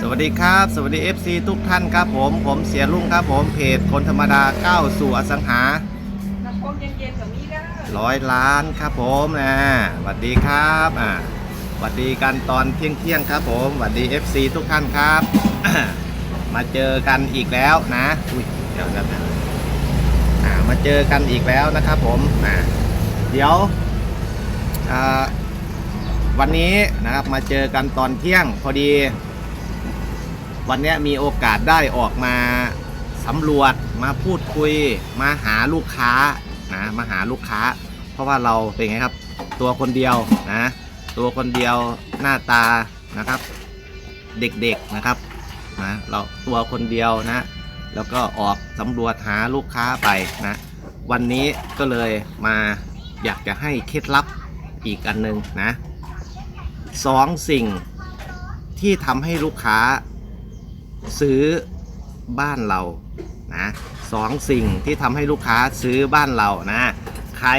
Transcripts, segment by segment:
สวัสดีครับ สวัสดี FC ทุกท่านครับผม ผมเสียลุงครับผมเพจคนธรรมดาก้าวสู่อสังหาน้ำพงเย็นๆแบบนี้ได้ร้อยล้านครับผมนะสวัสดีครับอ่าสวัสดีกันตอนเที่ยงเที่ยงๆครับผมสวัสดี FC ทุกท่านครับ มาเจอกันอีกแล้วนะอุ้ยเดี๋ยวนะอ่ามาเจอกันอีกแล้วนะครับผมอ่าเดี๋ยวอ่า วันนี้นะครับมาเจอกันตอนเที่ยงพอดี วันนี้มีโอกาสได้ออกมาสำรวจมาพูดคุย มาหาลูกค้านะมาหาลูกค้า เพราะว่าเราเป็นไงครับ ตัวคนเดียวนะตัวคนเดียวหน้าตานะครับ เด็กๆนะครับนะเราตัวคนเดียวนะ แล้วก็ออกสำรวจหาลูกค้าไปนะ วันนี้ก็เลยมาอยากจะให้เคล็ดลับอีกอันหนึ่งนะ สองสิ่งที่ทำให้ลูกค้าซื้อบ้านเรานะสองสิ่งที่ทำให้ลูกค้าซื้อบ้านเรานะ ใคร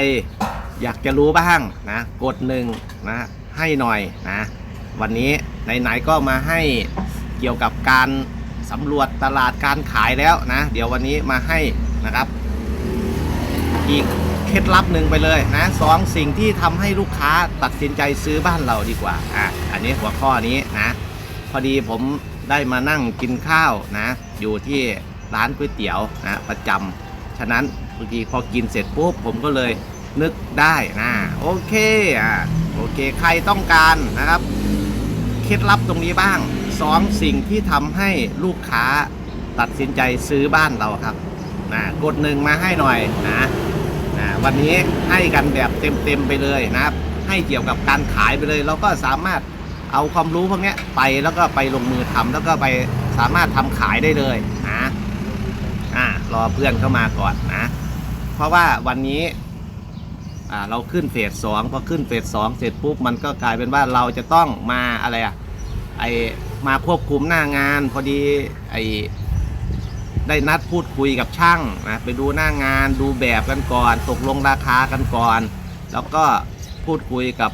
อยากจะรู้บ้างนะ กดหนึ่งนะให้หน่อยนะ วันนี้ไหนๆก็มาให้เกี่ยวกับการสำรวจตลาดการขายแล้วนะ เดี๋ยววันนี้มาให้นะครับอีก เคล็ดลับหนึ่งไปเลยนะสองสิ่งที่ทำให้ลูกค้าตัดสินใจซื้อบ้านเราดีกว่าอะอันนี้หัวข้อนี้นะ พอดีผมได้มานั่งกินข้าวนะ อยู่ที่ร้านก๋วยเตี๋ยวนะประจำฉะนั้นบางทีพอกินเสร็จปุ๊บผมก็เลยนึกได้นะโอเคอะโอเคใครต้องการนะครับเคล็ดลับตรงนี้บ้างสองสิ่งที่ทำให้ลูกค้าตัดสินใจซื้อบ้านเราครับนะกดหนึ่งมาให้หน่อยนะ วันนี้ให้กันแบบเต็มๆไปเลยนะครับ ให้เกี่ยวกับการขายไปเลย เราก็สามารถเอาความรู้พวกเนี้ยไปแล้วก็ไปลงมือทำแล้วก็ไปสามารถทำขายได้เลยนะอ่ารอเพื่อนเข้ามาก่อนนะ เพราะว่าวันนี้อ่าเราขึ้นเฟสสองพอขึ้นเฟสสองเสร็จปุ๊บมันก็กลายเป็นว่าเราจะต้องมาอะไรอะไอมาควบคุมหน้างานพอดีไอ ได้นัดพูดคุยกับช่างนะไปดูหน้างานดูแบบกันก่อน ตกลงราคากันก่อน แล้วก็พูดคุยกับ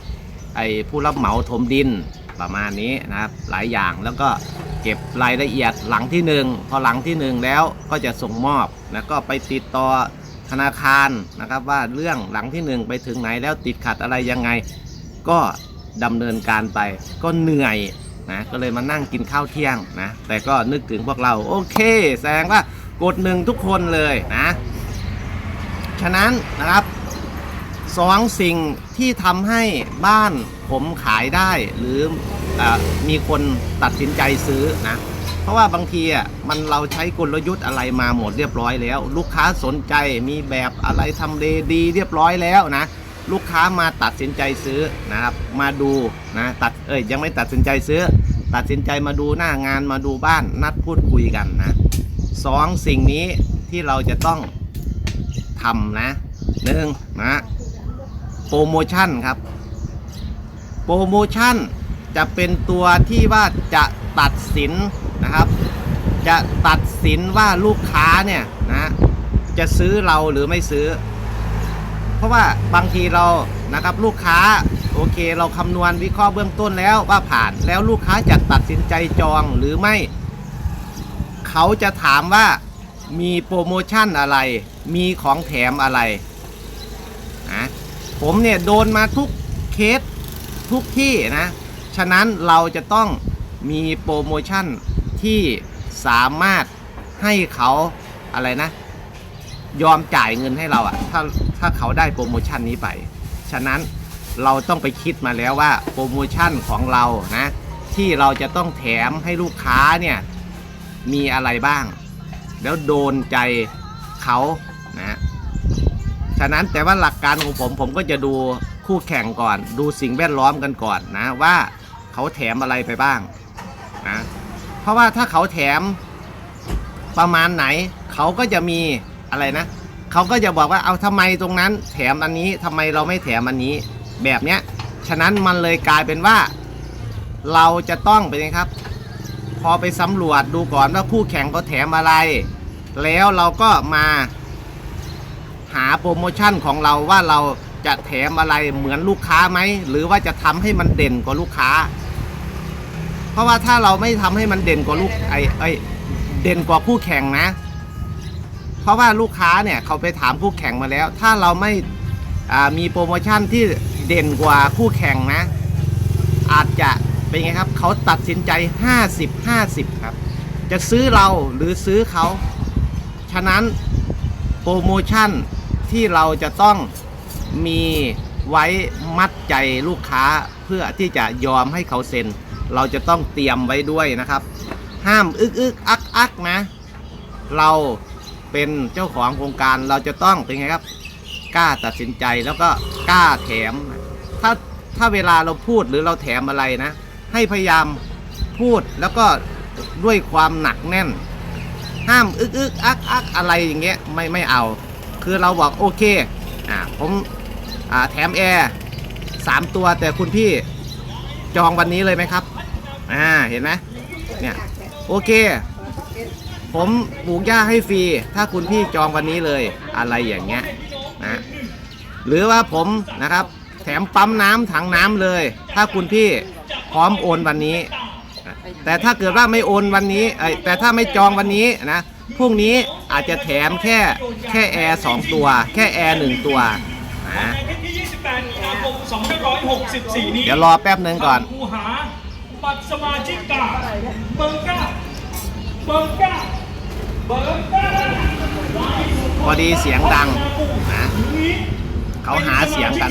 ไอ้ผู้รับเหมาถมดินประมาณนี้นะครับหลายอย่างแล้วก็เก็บรายละเอียดหลังที่หนึ่งพอหลังที่หนึ่งแล้วก็จะส่งมอบแล้วก็ไปติดต่อธนาคารนะครับว่าเรื่องหลังที่หนึ่งไปถึงไหนแล้วติดขัดอะไรยังไง ก็ดำเนินการไปก็เหนื่อย นะก็เลยมานั่งกินข้าวเที่ยงนะแต่ก็นึกถึงพวกเราโอเค แสดงว่ากดหนึ่งทุกคนเลยนะฉะนั้นนะครับสองสิ่งที่ทำให้บ้านผมขายได้หรืออมีคนตัดสินใจซื้อนะเพราะว่าบางทีอะมันเราใช้กลยุทธ์อะไรมาหมดเรียบร้อยแล้ว ลูกค้าสนใจมีแบบอะไรทำเลดีเรียบร้อยแล้วนะ ลูกค้ามาตัดสินใจซื้อนะครับ มาดูนะตัดเอ้ยยังไม่ตัดสินใจซื้อ ตัดสินใจมาดูหน้างานมาดูบ้านนัดพูดคุยกันนะสองสิ่งนี้ที่เราจะต้องทำนะหนึ่งนะโปรโมชั่นครับ โปรโมชั่นจะเป็นตัวที่ว่าจะตัดสินนะครับ จะตัดสินว่าลูกค้าเนี่ยนะจะซื้อเราหรือไม่ซื้อ เพราะว่าบางทีเรานะครับลูกค้าโอเค เราคำนวณวิเคราะห์เบื้องต้นแล้วว่าผ่านแล้วลูกค้าจะตัดสินใจจองหรือไม่ เขาจะถามว่ามีโปรโมชั่นอะไร มีของแถมอะไรนะผมเนี่ยโดนมาทุกเคสทุกที่นะ ฉะนั้นเราจะต้องมีโปรโมชั่นที่สามารถให้เขาอะไรนะ ยอมจ่ายเงินให้เราอะถ้าถ้าเขาได้โปรโมชั่นนี้ไป ฉะนั้นเราต้องไปคิดมาแล้วว่าโปรโมชั่นของเรานะที่เราจะต้องแถมให้ลูกค้าเนี่ยมีอะไรบ้าง แล้วโดนใจเขานะฉะนั้นแต่ว่าหลักการของผมผมก็จะดูคู่แข่งก่อน ดูสิ่งแวดล้อมกันก่อนนะว่าเขาแถมอะไรไปบ้างนะเพราะว่าถ้าเขาแถมประมาณไหนเขาก็จะมี อะไรนะเขาก็จะบอกว่าเอาทำไมตรงนั้น แถมอันนี้ทำไมเราไม่แถมอันนี้ แบบเนี้ยฉะนั้นมันเลยกลายเป็นว่า เราจะต้องเป็นไงครับ พอไปสำรวจดูก่อนว่าคู่แข่งเขาแถมอะไร แล้วเราก็มาหาโปรโมชั่นของเราว่าเราจะแถมอะไรเหมือนลูกค้าไหมหรือว่าจะทำให้มันเด่นกว่าลูกค้า เพราะว่าถ้าเราไม่ทำให้มันเด่นกว่าลูกไอไอเด่นกว่าคู่แข่งนะ เพราะว่าลูกค้าเนี่ยเขาไปถามคู่แข่งมาแล้ว ถ้าเราไม่มีโปรโมชั่นที่เด่นกว่าคู่แข่งนะ อาจจะเป็นไงครับเขาตัดสินใจ 50 50 ครับ จะซื้อเราหรือซื้อเขา ฉะนั้นโปรโมชั่นที่เราจะต้องมีไว้มัดใจลูกค้าเพื่อที่จะยอมให้เขาเซ็น เราจะต้องเตรียมไว้ด้วยนะครับ ห้ามอึกอึกอักอักนะ เรา เป็นเจ้าของโครงการเราจะต้องเป็นไงครับกล้าตัดสินใจแล้วก็กล้าแถม ถ้าถ้าเวลาเราพูดหรือเราแถมอะไรนะ ให้พยายามพูดแล้วก็ด้วยความหนักแน่น ห้ามอึกอึกอักอักอะไรอย่างเงี้ยไม่ไม่เอา คือเราบอกโอเคอ่าผมอ่าแถมแอร์สามตัวแต่คุณพี่จองวันนี้เลยไหมครับ อ่าเห็นไหมเนี่ยโอเค ผมปลูกหญ้าให้ฟรี ถ้าคุณพี่จองวันนี้เลยอะไรอย่างเงี้ยนะหรือว่าผมนะครับ แถมปั๊มน้ำถังน้ำเลย ถ้าคุณพี่พร้อมโอนวันนี้ แต่ถ้าเกิดว่าไม่โอนวันนี้เอ้ยแต่ถ้าไม่จองวันนี้นะพรุ่งนี้อาจจะแถมแค่แค่แอร์สองตัว แค่แอร์หนึ่งตัวนะในที่28มีนาคม2564นี้เดี๋ยวรอแป๊บหนึ่งก่อนคูหาบัตรสมาชิกเก่าเบอร์เก้าเบอร์เก้าเบอร์เก้า พอดีเสียงดังนะเขาหาเสียงกัน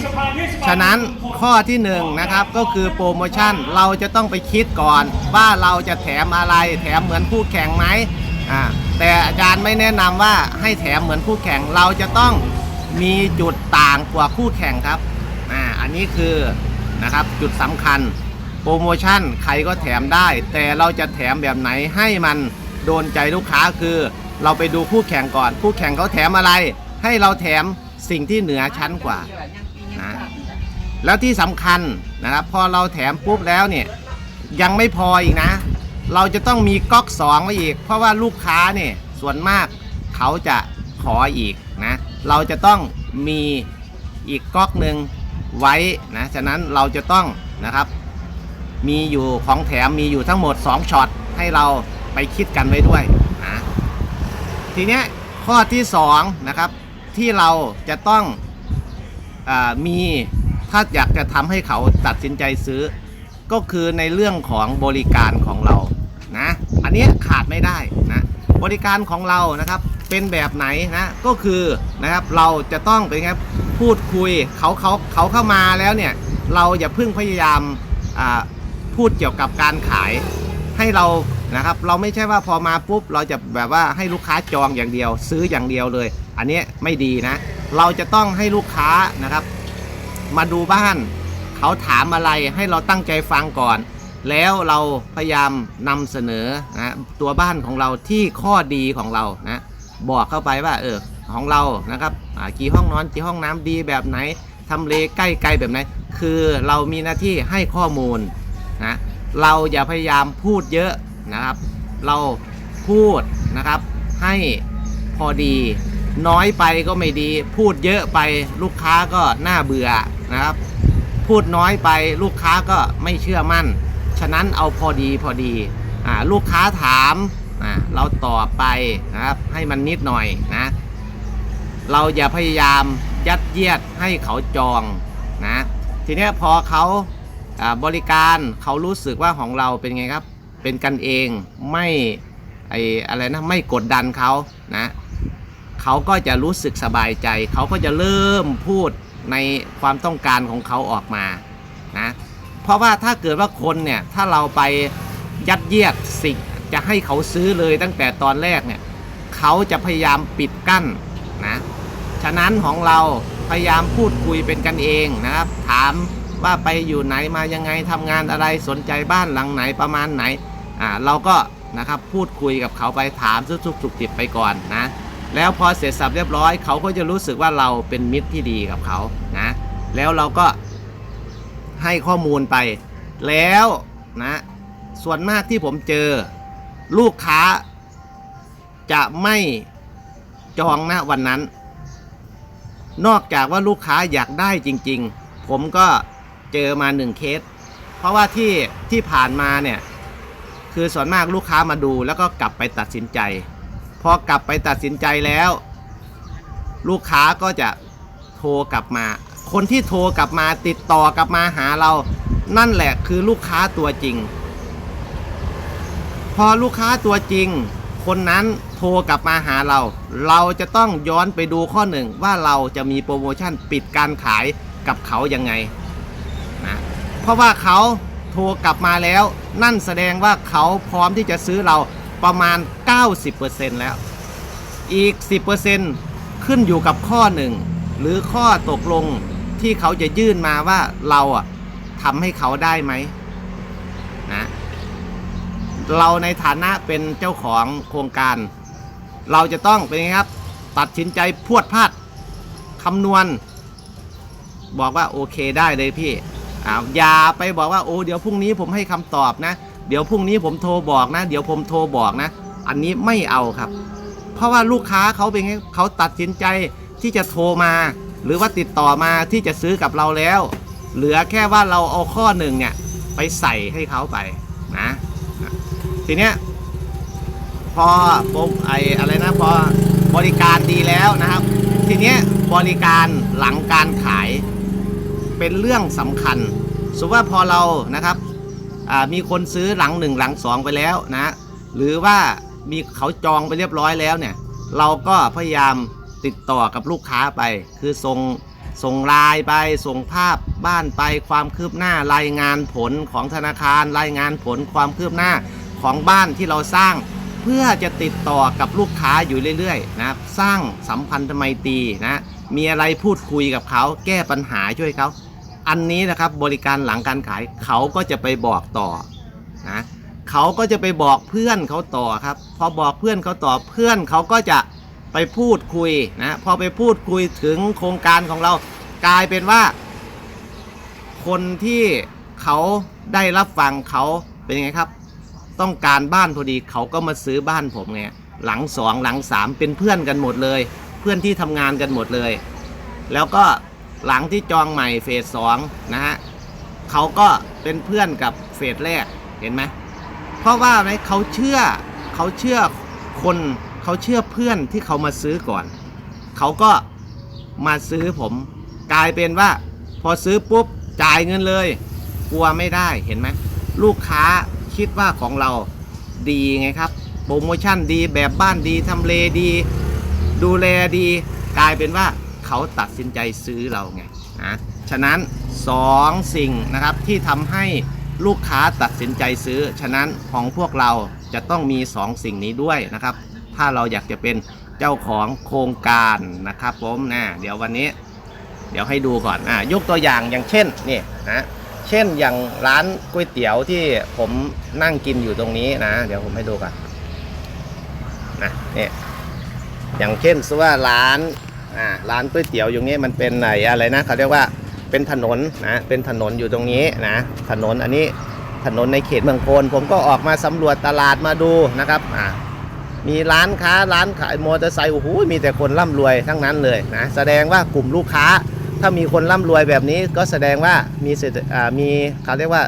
ฉะนั้นข้อที่หนึ่งนะครับก็คือโปรโมชั่นเราจะต้องไปคิดก่อน ว่าเราจะแถมอะไรแถมเหมือนคู่แข่งไหมอ่าแต่อาจารย์ไม่แนะนำว่าให้แถมเหมือนคู่แข่งเราจะต้องมีจุดต่างกว่าคู่แข่งครับอ่าอันนี้คือนะครับจุดสำคัญโปรโมชั่นใครก็แถมได้ แต่เราจะแถมแบบไหนให้มัน โดนใจลูกค้าคือ เราไปดูคู่แข่งก่อน คู่แข่งเขาแถมอะไร ให้เราแถมสิ่งที่เหนือชั้นกว่านะแล้วที่สำคัญนะครับพอเราแถมปุ๊บแล้วเนี่ยยังไม่พออีกนะ เราจะต้องมีก๊อกสองไว้อีก เพราะว่าลูกค้าเนี่ยส่วนมากเขาจะขออีกนะเราจะต้องมีอีกก๊อกหนึ่งไว้นะฉะนั้นเราจะต้องนะครับ มีอยู่ของแถมมีอยู่ทั้งหมด 2ช็อตให้เรา ไปคิดกันไว้ด้วยนะทีเนี้ยข้อที่2นะครับที่เราจะต้องอมีถ้าอยากจะทำให้เขาตัดสินใจซื้อ ก็คือในเรื่องของบริการของเรานะอันนี้ขาดไม่ได้นะบริการของเรานะครับเป็นแบบไหนนะก็คือนะครับเราจะต้องเป็นไงพูดคุยเขาเขาเขาเข้ามาแล้วเนี่ยเราอย่าเพิ่งพยายามพูดเกี่ยวกับการขาย ให้เรา นะครับ เราไม่ใช่ว่าพอมาปุ๊บเราจะแบบว่าให้ลูกค้าจองอย่างเดียว ซื้ออย่างเดียวเลย อันนี้ไม่ดีนะ เราจะต้องให้ลูกค้านะครับ มาดูบ้าน เขาถามอะไรให้เราตั้งใจฟังก่อน แล้วเราพยายามนำเสนอนะตัวบ้านของเราที่ข้อดีของเรานะบอกเข้าไปว่าเออของเรานะครับกี่ห้องนอนกี่ห้องน้ำดีแบบไหนทำเลใกล้ไกลแบบไหนคือเรามีหน้าที่ให้ข้อมูลนะเราอย่าพยายามพูดเยอะ นะครับ เราพูดนะครับให้พอดี น้อยไปก็ไม่ดี พูดเยอะไปลูกค้าก็น่าเบื่อนะครับ พูดน้อยไปลูกค้าก็ไม่เชื่อมั่น ฉะนั้นเอาพอดีพอดีอ่าลูกค้าถามอ่าเราตอบไปนะครับให้มันนิดหน่อยนะเราอย่าพยายามยัดเยียดให้เขาจองนะทีนี้พอเขาบริการเขารู้สึกว่าของเราเป็นไงครับ เป็นกันเองไม่ไออะไรนะไม่กดดันเขานะเขาก็จะรู้สึกสบายใจ เขาก็จะเริ่มพูดในความต้องการของเขาออกมานะเพราะว่าถ้าเกิดว่าคนเนี่ยถ้าเราไปยัดเยียดสิ่งจะให้เขาซื้อเลยตั้งแต่ตอนแรกเนี่ยเขาจะพยายามปิดกั้นนะฉะนั้นของเราพยายามพูดคุยเป็นกันเองนะครับ ถามว่าไปอยู่ไหนมายังไงทำงานอะไรสนใจบ้านหลังไหนประมาณไหน อ่าเราก็นะครับพูดคุยกับเขาไปถามสุกๆสุกจิบไปก่อนนะ แล้วพอเสร็จสับเรียบร้อยเขาก็จะรู้สึกว่าเราเป็นมิตรที่ดีกับเขานะแล้วเราก็ให้ข้อมูลไป แล้วนะส่วนมากที่ผมเจอลูกค้าจะไม่จองนะวันนั้น นอกจากว่าลูกค้าอยากได้จริง ๆ ผมก็เจอมาหนึ่งเคส เพราะว่าที่ที่ผ่านมาเนี่ย คือส่วนมากลูกค้ามาดูแล้วก็กลับไปตัดสินใจ พอกลับไปตัดสินใจแล้ว ลูกค้าก็จะโทรกลับมา คนที่โทรกลับมาติดต่อกลับมาหาเรา นั่นแหละคือลูกค้าตัวจริง พอลูกค้าตัวจริง คนนั้นโทรกลับมาหาเรา เราจะต้องย้อนไปดูข้อหนึ่งว่าเราจะมีโปรโมชั่นปิดการขายกับเขายังไงนะเพราะว่าเขา โทรกลับมาแล้ว นั่นแสดงว่าเขาพร้อมที่จะซื้อเราประมาณ 90%แล้ว อีก 10%ขึ้นอยู่กับข้อหนึ่งหรือข้อตกลงที่เขาจะยื่นมาว่าเราอะทำให้เขาได้ไหมนะเราในฐานะเป็นเจ้าของโครงการ เราจะต้องเป็นไงครับ ตัดสินใจพวดพลาดคำนวณ บอกว่าโอเคได้เลยพี่ อ้าวอย่าไปบอกว่าโอ้เดี๋ยวพรุ่งนี้ผมให้คำตอบนะ เดี๋ยวพรุ่งนี้ผมโทรบอกนะ เดี๋ยวผมโทรบอกนะ อันนี้ไม่เอาครับ เพราะว่าลูกค้าเขาเป็นไงเขาตัดสินใจที่จะโทรมา หรือว่าติดต่อมาที่จะซื้อกับเราแล้ว เหลือแค่ว่าเราเอาข้อหนึ่งเนี่ยไปใส่ให้เขาไปนะทีเนี้ยพอปุ๊บไออะไรนะพอบริการดีแล้วนะครับ ทีเนี้ยบริการหลังการขาย เป็นเรื่องสำคัญสมมติว่าพอเรานะครับมีคนซื้อหลังหนึ่งหลังสองไปแล้วนะหรือว่ามีเขาจองไปเรียบร้อยแล้วเนี่ย เราก็พยายามติดต่อกับลูกค้าไป คือส่งส่งไลน์ไปส่งภาพบ้านไปความคืบหน้ารายงานผลของธนาคาร รายงานผลความคืบหน้าของบ้านที่เราสร้าง เพื่อจะติดต่อกับลูกค้าอยู่เรื่อยๆนะสร้างสัมพันธไมตรีนะมีอะไรพูดคุยกับเขาแก้ปัญหาช่วยเขา อันนี้นะครับบริการหลังการขายเขาก็จะไปบอกต่อนะเขาก็จะไปบอกเพื่อนเขาต่อครับ พอบอกเพื่อนเขาต่อเพื่อนเขาก็จะไปพูดคุยนะพอไปพูดคุยถึงโครงการของเรากลายเป็นว่า คนที่เขาได้รับฟังเขาเป็นไงครับ ต้องการบ้านพอดีเขาก็มาซื้อบ้านผมไงหลังสองหลังสามเป็นเพื่อนกันหมดเลย เพื่อนที่ทำงานกันหมดเลย แล้วก็ หลังที่จองใหม่เฟสสองนะฮะเขาก็เป็นเพื่อนกับเฟสแรกเห็นไหมเพราะว่าไหมเขาเชื่อเขาเชื่อคนเขาเชื่อเพื่อนที่เขามาซื้อก่อน เขาก็มาซื้อผม กลายเป็นว่า พอซื้อปุ๊บจ่ายเงินเลย กลัวไม่ได้เห็นไหมลูกค้าคิดว่าของเราดีไงครับ โปรโมชั่นดีแบบบ้านดีทำเลดี ดูแลดี กลายเป็นว่า เขาตัดสินใจซื้อเราไงนะฉะนั้นสองสิ่งนะครับที่ทำให้ลูกค้าตัดสินใจซื้อ ฉะนั้นของพวกเราจะต้องมีสองสิ่งนี้ด้วยนะครับ ถ้าเราอยากจะเป็นเจ้าของโครงการนะครับผมนะเดี๋ยววันนี้ เดี๋ยวให้ดูก่อนอะยกตัวอย่างอย่างเช่นนี่นะเช่นอย่างร้านก๋วยเตี๋ยวที่ผมนั่งกินอยู่ตรงนี้นะ เดี๋ยวผมให้ดูก่อนนะนี่อย่างเช่นสว่าร้าน อ่าร้านก๋วยเตี๋ยวอย่างนี้มันเป็นไหนอะไรนะเขาเรียกว่าเป็นถนนนะเป็นถนนอยู่ตรงนี้นะถนนอันนี้ถนนในเขตเมืองโพนผมก็ออกมาสำรวจตลาดมาดูนะครับอ่ามีร้านค้าร้านขายมอเตอร์ไซค์โอ้โหมีแต่คนร่ำรวยทั้งนั้นเลยนะแสดงว่ากลุ่มลูกค้า ถ้ามีคนร่ำรวยแบบนี้ก็แสดงว่ามีเศรษฐมีเขาเรียกว่า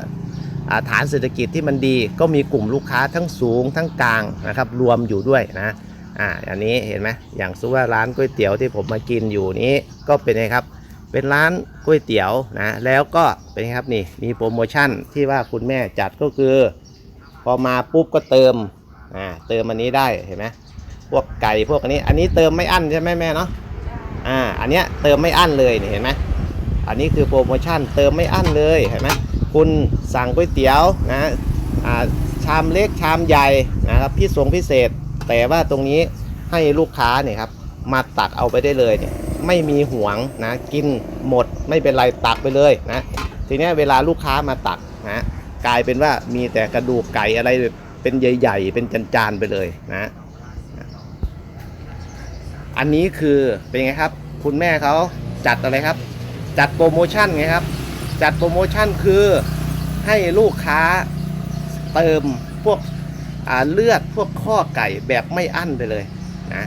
ฐานเศรษฐกิจที่มันดี ก็มีกลุ่มลูกค้าทั้งสูงทั้งกลางนะครับรวมอยู่ด้วยนะ อ่าอันนี้เห็นไหมอย่างสุว่าร้านก๋วยเตี๋ยวที่ผมมากินอยู่นี้ก็เป็นไงครับ เป็นร้านก๋วยเตี๋ยวนะแล้วก็เป็นไงครับนี่มีโปรโมชั่นที่ว่าคุณแม่จัดก็คือ พอมาปุ๊บก็เติมอ่าเติมอันนี้ได้เห็นไหมพวกไก่พวกอันนี้ อันนี้เติมไม่อั้นใช่ไหมแม่เนาะอ่าอันเนี้ยเติมไม่อั้นเลยนี่เห็นไหมอันนี้คือโปรโมชั่นเติมไม่อั้นเลยเห็นไหมคุณสั่งก๋วยเตี๋ยวนะอ่าชามเล็กชามใหญ่นะครับพิสงพิเศษ แต่ว่าตรงนี้ให้ลูกค้าเนี่ยครับมาตักเอาไปได้เลยเนี่ยไม่มีห่วงนะกินหมดไม่เป็นไรตักไปเลยนะทีนี้เวลาลูกค้ามาตักนะกลายเป็นว่ามีแต่กระดูกไก่อะไรเป็นใหญ่ ๆ เป็นจานๆไปเลยนะอันนี้คือเป็นไงครับ คุณแม่เขาจัดอะไรครับ จัดโปรโมชั่นไงครับ จัดโปรโมชั่นคือให้ลูกค้าเติมพวก เลือดพวกข้อไก่แบบไม่อั้นไปเลยนะ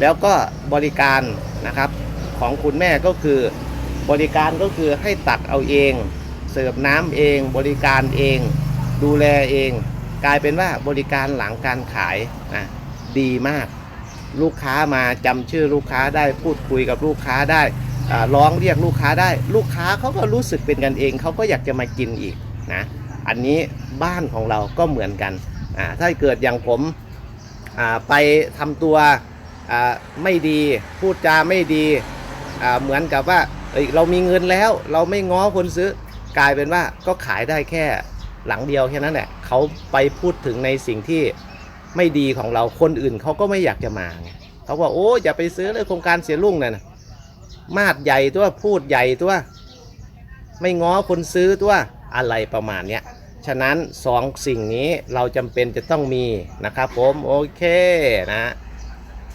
แล้วก็บริการนะครับของคุณแม่ก็คือบริการก็คือให้ตักเอาเอง เสิร์ฟน้ำเอง บริการเอง ดูแลเอง กลายเป็นว่าบริการหลังการขายนะดีมาก ลูกค้ามาจำชื่อลูกค้าได้พูดคุยกับลูกค้าได้ร้องเรียกลูกค้าได้ ลูกค้าเขาก็รู้สึกเป็นกันเองเขาก็อยากจะมากินอีกนะอันนี้บ้านของเราก็เหมือนกัน อ่าถ้าเกิดอย่างผมอ่าไปทำตัวอ่าไม่ดีพูดจาไม่ดีอ่าเหมือนกับว่าเอ้ยเรามีเงินแล้วเราไม่ง้อคนซื้อกลายเป็นว่าก็ขายได้แค่หลังเดียวแค่นั้นแหละเขาไปพูดถึงในสิ่งที่ไม่ดีของเราคนอื่นเขาก็ไม่อยากจะมาไงเขาบอกโอ้อย่าไปซื้อเลยโครงการเสียลุ่งนั่นนะมาดใหญ่ตัวพูดใหญ่ตัว ไม่ง้อคนซื้อตัวอะไรประมาณเนี้ย ฉะนั้นสองสิ่งนี้เราจำเป็นจะต้องมีนะครับผมโอเคนะ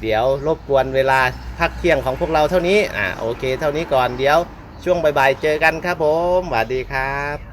เดี๋ยวรบกวนเวลาพักเที่ยงของพวกเราเท่านี้อ่าโอเค เท่านี้ก่อนเดี๋ยวช่วงบ่ายๆเจอกันครับผมสวัสดีครับ